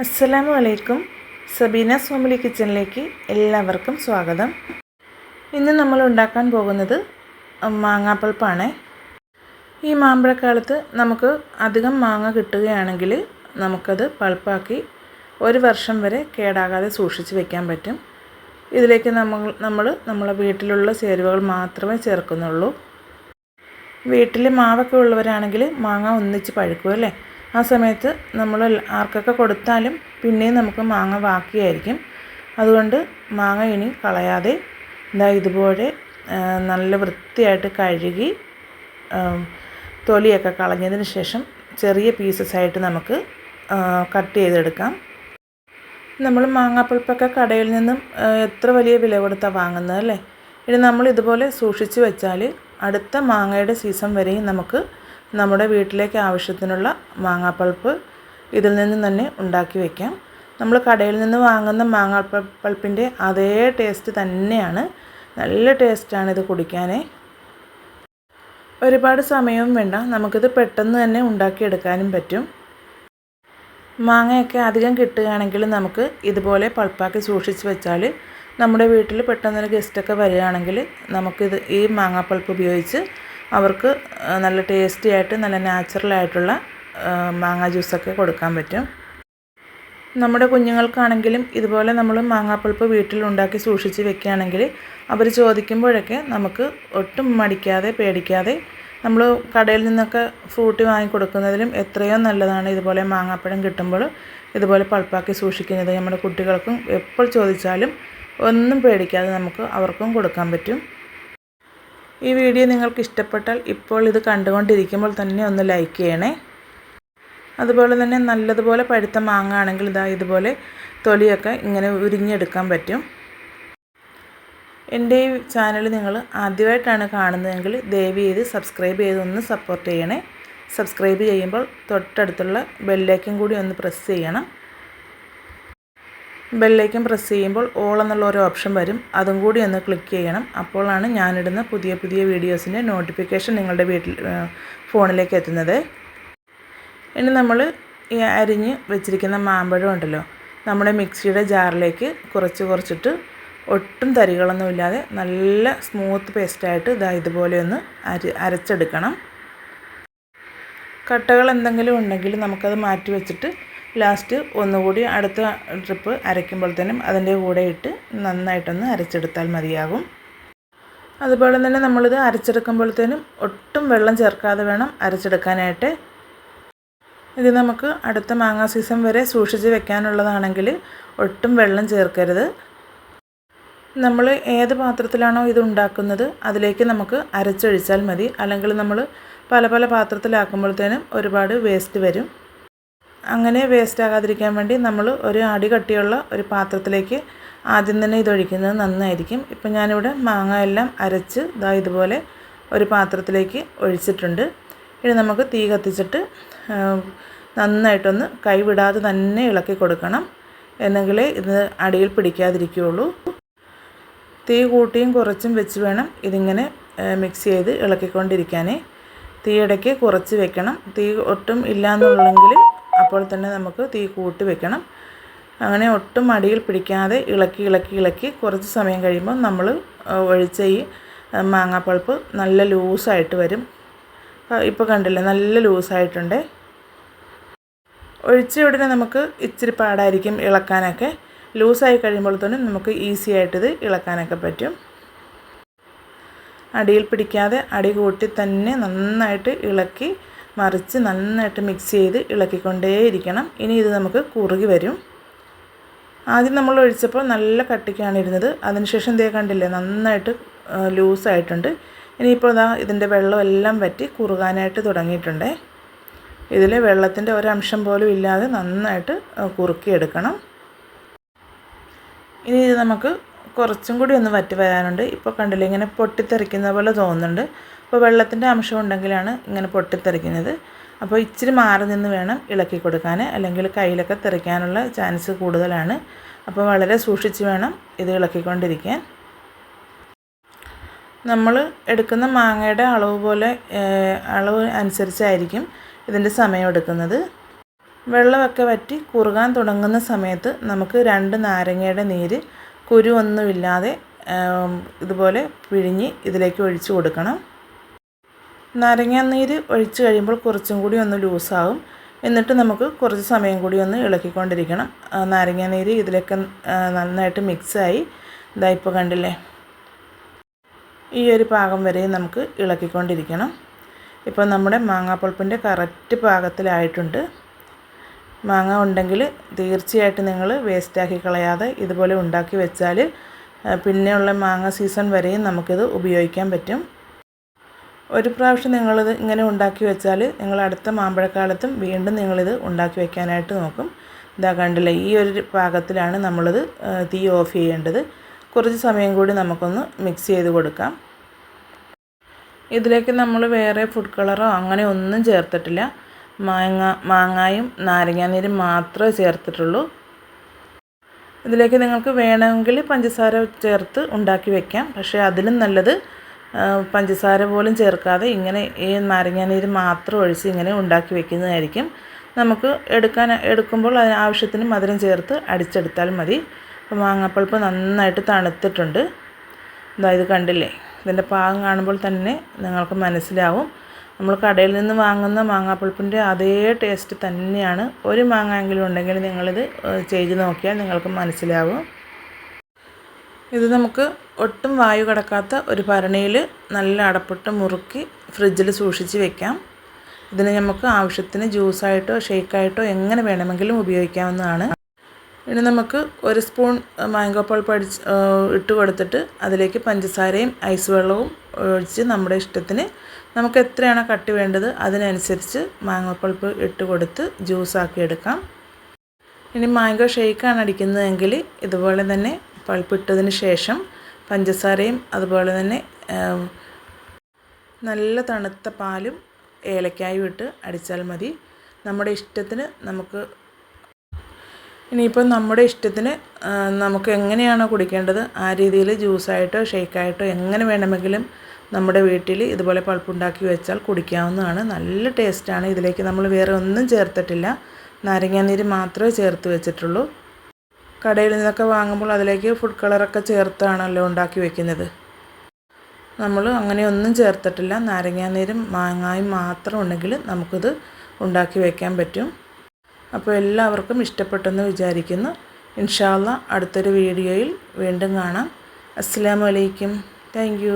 അസ്സലാമു അലൈക്കും സബീന സോമിലി കിച്ചണിലേക്ക് എല്ലാവർക്കും സ്വാഗതം. ഇന്ന് നമ്മൾ ഉണ്ടാക്കാൻ പോകുന്നത് മാങ്ങാപ്പൾപ്പാണ്. ഈ മാമ്പഴക്കാലത്ത് നമുക്ക് അധികം മാങ്ങ കിട്ടുകയാണെങ്കിൽ നമുക്കത് പൾപ്പാക്കി ഒരു വർഷം വരെ കേടാകാതെ സൂക്ഷിച്ച് വെക്കാൻ പറ്റും. ഇതിലേക്ക് നമ്മൾ നമ്മൾ നമ്മളെ വീട്ടിലുള്ള ചേരുവകൾ മാത്രമേ ചേർക്കുന്നുള്ളൂ. വീട്ടിൽ മാവൊക്കെ ഉള്ളവരാണെങ്കിൽ മാങ്ങ ഒന്നിച്ച് പഴുക്കും അല്ലേ? ആ സമയത്ത് നമ്മൾ ആർക്കൊക്കെ കൊടുത്താലും പിന്നെയും നമുക്ക് മാങ്ങ ബാക്കിയായിരിക്കും. അതുകൊണ്ട് മാങ്ങ ഇനി കളയാതെ ഇതാ ഇതുപോലെ നല്ല വൃത്തിയായിട്ട് കഴുകി തൊലിയൊക്കെ കളഞ്ഞതിന് ശേഷം ചെറിയ പീസസ് ആയിട്ട് നമുക്ക് കട്ട് ചെയ്തെടുക്കാം. നമ്മൾ മാങ്ങാപ്പൾപ്പൊക്കെ കടയിൽ നിന്നും എത്ര വലിയ വില കൊടുത്താണ് വാങ്ങുന്നത് അല്ലേ? ഇനി നമ്മൾ ഇതുപോലെ സൂക്ഷിച്ച് വെച്ചാൽ അടുത്ത മാങ്ങയുടെ സീസൺ വരെയും നമുക്ക് നമ്മുടെ വീട്ടിലേക്ക് ആവശ്യത്തിനുള്ള മാങ്ങാപ്പൾപ്പ് ഇതിൽ നിന്ന് തന്നെ ഉണ്ടാക്കി വയ്ക്കാം നമ്മൾ കടയിൽ നിന്ന് വാങ്ങുന്ന മാങ്ങാപ്പൾപ്പിന്റെ അതേ ടേസ്റ്റ് തന്നെയാണ്. നല്ല ടേസ്റ്റാണ് ഇത് കുടിക്കാനേ. ഒരുപാട് സമയവും വേണ്ട. നമുക്കിത് പെട്ടെന്ന് തന്നെ ഉണ്ടാക്കിയെടുക്കാനും പറ്റും. മാങ്ങയൊക്കെ അധികം കിട്ടുകയാണെങ്കിൽ നമുക്ക് ഇതുപോലെ പൾപ്പാക്കി സൂക്ഷിച്ച് വെച്ചാൽ നമ്മുടെ വീട്ടിൽ പെട്ടെന്നൊരു ഗസ്റ്റൊക്കെ വരികയാണെങ്കിൽ നമുക്കിത് ഈ മാങ്ങാപ്പൾപ്പ് ഉപയോഗിച്ച് അവർക്ക് നല്ല ടേസ്റ്റി ആയിട്ട് നല്ല നാച്ചുറലായിട്ടുള്ള മാങ്ങ ജ്യൂസൊക്കെ കൊടുക്കാൻ പറ്റും. നമ്മുടെ കുഞ്ഞുങ്ങൾക്കാണെങ്കിലും ഇതുപോലെ നമ്മൾ മാങ്ങാപ്പൾപ്പ് വീട്ടിൽ ഉണ്ടാക്കി സൂക്ഷിച്ച് വെക്കുകയാണെങ്കിൽ അവർ ചോദിക്കുമ്പോഴൊക്കെ നമുക്ക് ഒട്ടും മടിക്കാതെ പേടിക്കാതെ നമ്മൾ കടയിൽ നിന്നൊക്കെ ഫ്രൂട്ട് വാങ്ങിക്കൊടുക്കുന്നതിലും എത്രയോ നല്ലതാണ് ഇതുപോലെ മാങ്ങാപ്പഴം കിട്ടുമ്പോൾ ഇതുപോലെ പൾപ്പാക്കി സൂക്ഷിക്കുന്നത്. നമ്മുടെ കുട്ടികൾക്കും എപ്പോൾ ചോദിച്ചാലും ഒന്നും പേടിക്കാതെ നമുക്ക് അവർക്കും കൊടുക്കാൻ പറ്റും. ഈ വീഡിയോ നിങ്ങൾക്ക് ഇഷ്ടപ്പെട്ടാൽ ഇപ്പോൾ ഇത് കണ്ടുകൊണ്ടിരിക്കുമ്പോൾ തന്നെ ഒന്ന് ലൈക്ക് ചെയ്യണേ. അതുപോലെ തന്നെ നല്ലതുപോലെ പഴുത്ത മാങ്ങ ആണെങ്കിൽ ഇതാ ഇതുപോലെ തൊലിയൊക്കെ ഇങ്ങനെ ഉരിഞ്ഞെടുക്കാൻ പറ്റും. എന്റെ ഈ ചാനൽ നിങ്ങൾ ആദ്യമായിട്ടാണ് കാണുന്നതെങ്കിൽ ദയവ് ചെയ്ത് സബ്സ്ക്രൈബ് ചെയ്ത് ഒന്ന് സപ്പോർട്ട് ചെയ്യണേ. സബ്സ്ക്രൈബ് ചെയ്യുമ്പോൾ തൊട്ടടുത്തുള്ള ബെല്ലേക്കും കൂടി ഒന്ന് പ്രസ് ചെയ്യണം. ബെല്ലേക്കും പ്രസ് ചെയ്യുമ്പോൾ ഓൾ എന്നുള്ള ഒരു ഓപ്ഷൻ വരും. അതും കൂടി ഒന്ന് ക്ലിക്ക് ചെയ്യണം. അപ്പോഴാണ് ഞാനിടുന്ന പുതിയ പുതിയ വീഡിയോസിന്റെ നോട്ടിഫിക്കേഷൻ നിങ്ങളുടെ വീട്ടിൽ ഫോണിലേക്ക് എത്തുന്നത്. ഇനി നമ്മൾ ഈ അരിഞ്ഞ് വെച്ചിരിക്കുന്ന മാമ്പഴം ഉണ്ടല്ലോ നമ്മുടെ മിക്സിയുടെ ജാറിലേക്ക് കുറച്ച് കുറച്ചിട്ട് ഒട്ടും തരികളൊന്നുമില്ലാതെ നല്ല സ്മൂത്ത് പേസ്റ്റായിട്ട് ഇതാ ഇതുപോലെ ഒന്ന് അരി അരച്ചെടുക്കണം. കട്ടകൾ എന്തെങ്കിലും ഉണ്ടെങ്കിൽ നമുക്കത് മാറ്റി വെച്ചിട്ട് ലാസ്റ്റ് ഒന്നുകൂടി അടുത്ത ട്രിപ്പ് അരയ്ക്കുമ്പോഴത്തേനും അതിന്റെ കൂടെ ഇട്ട് നന്നായിട്ടൊന്ന് അരച്ചെടുത്താൽ മതിയാകും. അതുപോലെ തന്നെ നമ്മളിത് അരച്ചെടുക്കുമ്പോഴത്തേനും ഒട്ടും വെള്ളം ചേർക്കാതെ വേണം അരച്ചെടുക്കാനായിട്ട്. ഇത് നമുക്ക് അടുത്ത മാങ്ങാ സീസൺ വരെ സൂക്ഷിച്ച് വെക്കാനുള്ളതാണെങ്കിൽ ഒട്ടും വെള്ളം ചേർക്കരുത്. നമ്മൾ ഏത് പാത്രത്തിലാണോ ഇത് ഉണ്ടാക്കുന്നത് അതിലേക്ക് നമുക്ക് അരച്ചൊഴിച്ചാൽ മതി. അല്ലെങ്കിൽ നമ്മൾ പല പല പാത്രത്തിലാക്കുമ്പോഴത്തേനും ഒരുപാട് വേസ്റ്റ് വരും. അങ്ങനെ വേസ്റ്റ് ആകാതിരിക്കാൻ വേണ്ടി നമ്മൾ ഒരു അടി കട്ടിയുള്ള ഒരു പാത്രത്തിലേക്ക് ആദ്യം തന്നെ ഇതൊഴിക്കുന്നത് നന്നായിരിക്കും. ഇപ്പം ഞാനിവിടെ മാങ്ങ എല്ലാം അരച്ച് ഇതാ ഇതുപോലെ ഒരു പാത്രത്തിലേക്ക് ഒഴിച്ചിട്ടുണ്ട്. ഇനി നമുക്ക് തീ കത്തിച്ചിട്ട് നന്നായിട്ടൊന്ന് കൈവിടാതെ തന്നെ ഇളക്കി കൊടുക്കണം. എന്നെങ്കിലേ ഇത് അടിയിൽ പിടിക്കാതിരിക്കുകയുള്ളൂ. തീ കൂട്ടിയും കുറച്ചും വെച്ച് വേണം ഇതിങ്ങനെ മിക്സ് ചെയ്ത് ഇളക്കിക്കൊണ്ടിരിക്കാനേ. തീയിടയ്ക്ക് കുറച്ച് വെക്കണം. തീ ഒട്ടും ഇല്ലയെന്നുള്ളെങ്കിൽ അപ്പോൾ തന്നെ നമുക്ക് തീ കൂട്ടി വെക്കണം. അങ്ങനെ ഒട്ടും അടിയിൽ പിടിക്കാതെ ഇളക്കി ഇളക്കി ഇളക്കി കുറച്ച് സമയം കഴിയുമ്പോൾ നമ്മൾ ഒഴിച്ച ഈ മാങ്ങാപ്പൾപ്പ് നല്ല ലൂസായിട്ട് വരും. ഇപ്പോൾ കണ്ടില്ലേ നല്ല ലൂസായിട്ടുണ്ട്. ഒഴിച്ച ഉടനെ നമുക്ക് ഇച്ചിരി പാടായിരിക്കും ഇളക്കാനൊക്കെ. ലൂസായി തന്നെ നമുക്ക് ഈസി ആയിട്ടിത് ഇളക്കാനൊക്കെ പറ്റും. അടിയിൽ പിടിക്കാതെ അടി കൂട്ടി തന്നെ നന്നായിട്ട് ഇളക്കി മറിച്ച് നന്നായിട്ട് മിക്സ് ചെയ്ത് ഇളക്കിക്കൊണ്ടേയിരിക്കണം. ഇനി ഇത് നമുക്ക് കുറുകി വരും. ആദ്യം നമ്മൾ ഒഴിച്ചപ്പോൾ നല്ല കട്ടിക്കാണ് ഇരുന്നത്. അതിനുശേഷം ദേ കണ്ടില്ലേ നന്നായിട്ട് ലൂസായിട്ടുണ്ട് ഇനിയിപ്പോൾ ഇതാ ഇതിന്റെ വെള്ളമെല്ലാം വറ്റി കുറുകാനായിട്ട് തുടങ്ങിയിട്ടുണ്ട്. ഇതിൽ വെള്ളത്തിന്റെ ഒരംശം പോലും ഇല്ലാതെ നന്നായിട്ട് കുറുക്കിയെടുക്കണം. ഇനി ഇത് നമുക്ക് കുറച്ചും കൂടി ഒന്ന് വറ്റി വരാനുണ്ട്. ഇപ്പോൾ കണ്ടില്ലേ ഇങ്ങനെ പൊട്ടിത്തെറിക്കുന്ന പോലെ തോന്നുന്നുണ്ട്. അപ്പോൾ വെള്ളത്തിന്റെ അംശം ഉണ്ടെങ്കിലാണ് ഇങ്ങനെ പൊട്ടിത്തെറിക്കുന്നത്. അപ്പോൾ ഇച്ചിരി മാറി നിന്ന് വേണം ഇളക്കി കൊടുക്കാൻ അല്ലെങ്കിൽ കയ്യിലൊക്കെ തെറിക്കാനുള്ള ചാൻസ് കൂടുതലാണ്. അപ്പോൾ വളരെ സൂക്ഷിച്ച് വേണം ഇത് ഇളക്കിക്കൊണ്ടിരിക്കാൻ. നമ്മൾ എടുക്കുന്ന മാങ്ങയുടെ അളവ് പോലെ അളവ് അനുസരിച്ചായിരിക്കും ഇതിന്റെ സമയം എടുക്കുന്നത്. വെള്ളമൊക്കെ വറ്റി കുറുകാൻ തുടങ്ങുന്ന സമയത്ത് നമുക്ക് രണ്ട് നാരങ്ങയുടെ നീര് കുരു ഒന്നുമില്ലാതെ ഇതുപോലെ പിഴിഞ്ഞ് ഇതിലേക്ക് ഒഴിച്ചു കൊടുക്കണം. നാരങ്ങ നീര് ഒഴിച്ച് കഴിയുമ്പോൾ കുറച്ചും കൂടി ഒന്ന് ലൂസാവും എന്നിട്ട് നമുക്ക് കുറച്ച് സമയം കൂടി ഒന്ന് ഇളക്കിക്കൊണ്ടിരിക്കണം. നാരങ്ങാനീര് ഇതിലൊക്കെ നന്നായിട്ട് മിക്സായി. ഇതാ ഇപ്പോൾ കണ്ടില്ലേ? ഈ ഒരു പാകം വരെ നമുക്ക് ഇളക്കിക്കൊണ്ടിരിക്കണം. ഇപ്പോൾ നമ്മുടെ മാങ്ങാപ്പൾപ്പിന്റെ കറക്റ്റ് പാകത്തിലായിട്ടുണ്ട്. മാങ്ങ ഉണ്ടെങ്കിൽ തീർച്ചയായിട്ടും നിങ്ങൾ വേസ്റ്റാക്കി കളയാതെ ഇതുപോലെ ഉണ്ടാക്കി വെച്ചാൽ പിന്നെയുള്ള മാങ്ങ സീസൺ വരെയും നമുക്കിത് ഉപയോഗിക്കാൻ പറ്റും. ഒരു പ്രാവശ്യം നിങ്ങളിത് ഇങ്ങനെ ഉണ്ടാക്കി വെച്ചാൽ നിങ്ങൾ അടുത്ത മാമ്പഴക്കാലത്തും വീണ്ടും നിങ്ങളിത് ഉണ്ടാക്കി വെക്കാനായിട്ട് നോക്കും. ഇതാ കണ്ടില്ലേ ഈ ഒരു പാകത്തിലാണ് നമ്മളിത് തീ ഓഫ് ചെയ്യേണ്ടത്. കുറച്ച് സമയം കൂടി നമുക്കൊന്ന് മിക്സ് ചെയ്ത് കൊടുക്കാം. ഇതിലേക്ക് നമ്മൾ വേറെ ഫുഡ് കളറോ അങ്ങനെ ഒന്നും ചേർത്തിട്ടില്ല. മാങ്ങ മാങ്ങായും നാരങ്ങാനീരും മാത്രമേ ചേർത്തിട്ടുള്ളൂ. ഇതിലേക്ക് നിങ്ങൾക്ക് വേണമെങ്കിൽ പഞ്ചസാര ചേർത്ത് ഉണ്ടാക്കി വെക്കാം. പക്ഷേ അതിലും നല്ലത് പഞ്ചസാര പോലും ചേർക്കാതെ ഇങ്ങനെ ഈ നാരങ്ങാനീര് മാത്രം ഒഴിച്ച് ഇങ്ങനെ ഉണ്ടാക്കി വെക്കുന്നതായിരിക്കും. നമുക്ക് എടുക്കാൻ എടുക്കുമ്പോൾ അതിന് ആവശ്യത്തിന് മധുരം ചേർത്ത് അടിച്ചെടുത്താൽ മതി. അപ്പോൾ മാങ്ങാപ്പൾപ്പ് നന്നായിട്ട് തണുത്തിട്ടുണ്ട്. ഇത് കണ്ടില്ലേ? ഇതിന്റെ പാകം കാണുമ്പോൾ തന്നെ നിങ്ങൾക്ക് മനസ്സിലാവും. നമ്മൾ കടയിൽ നിന്ന് വാങ്ങുന്ന മാങ്ങാപ്പൾപ്പിന്റെ അതേ ടേസ്റ്റ് തന്നെയാണ്. ഒരു മാങ്ങയെങ്കിലും ഉണ്ടെങ്കിൽ നിങ്ങളിത് ചെയ്ത് നോക്കിയാൽ നിങ്ങൾക്ക് മനസ്സിലാവും. ഇത് നമുക്ക് ഒട്ടും വായു കടക്കാത്ത ഒരു ഭരണിയിൽ നല്ല അടപ്പിട്ട് മുറുക്കി ഫ്രിഡ്ജിൽ സൂക്ഷിച്ച് വെക്കാം. ഇതിന് നമുക്ക് ആവശ്യത്തിന് ജ്യൂസായിട്ടോ ഷേക്കായിട്ടോ എങ്ങനെ വേണമെങ്കിലും ഉപയോഗിക്കാവുന്നതാണ്. ഇനി നമുക്ക് ഒരു സ്പൂൺ മാംഗോ പൾപ്പ് അടിച്ച് ഇട്ട് കൊടുത്തിട്ട് അതിലേക്ക് പഞ്ചസാരയും ഐസ് വെള്ളവും ഒഴിച്ച് നമ്മുടെ ഇഷ്ടത്തിന് നമുക്ക് എത്രയാണ് കട്ടി വേണ്ടത് അതിനനുസരിച്ച് മാംഗോ പൾപ്പ് ഇട്ട് കൊടുത്ത് ജ്യൂസാക്കി എടുക്കാം. ഇനി മാംഗോ ഷേക്കാണ് അടിക്കുന്നതെങ്കിൽ ഇതുപോലെ തന്നെ പൾപ്പ് ഇട്ടതിന് ശേഷം പഞ്ചസാരയും അതുപോലെ തന്നെ നല്ല തണുത്ത പാലും ഏലക്കായും ഇട്ട് അടിച്ചാൽ മതി. നമ്മുടെ ഇഷ്ടത്തിന് നമുക്ക് ഇനിയിപ്പോൾ നമ്മുടെ ഇഷ്ടത്തിന് നമുക്ക് എങ്ങനെയാണോ കുടിക്കേണ്ടത് ആ രീതിയിൽ ജ്യൂസായിട്ടോ ഷേക്കായിട്ടോ എങ്ങനെ വേണമെങ്കിലും നമ്മുടെ വീട്ടിൽ ഇതുപോലെ പൾപ്പുണ്ടാക്കി വെച്ചാൽ കുടിക്കാവുന്നതാണ്. നല്ല ടേസ്റ്റാണ്. ഇതിലേക്ക് നമ്മൾ വേറെ ഒന്നും ചേർത്തിട്ടില്ല. നാരങ്ങാനീര് മാത്രമേ ചേർത്ത് വെച്ചിട്ടുള്ളൂ. കടയിൽ നിന്നൊക്കെ വാങ്ങുമ്പോൾ അതിലേക്ക് ഫുഡ് കളറൊക്കെ ചേർത്താണല്ലോ ഉണ്ടാക്കി വെക്കുന്നത്. നമ്മൾ അങ്ങനെയൊന്നും ചേർത്തിട്ടില്ല. നാരങ്ങാനീരും മാങ്ങായും മാത്രം ഉണ്ടെങ്കിൽ നമുക്കിത് ഉണ്ടാക്കി വയ്ക്കാൻ പറ്റും. അപ്പോൾ എല്ലാവർക്കും ഇഷ്ടപ്പെട്ടെന്ന് വിചാരിക്കുന്നു. ഇൻഷാല്ല അടുത്തൊരു വീഡിയോയിൽ വീണ്ടും കാണാം. അസ്സാം വലൈക്കും താങ്ക്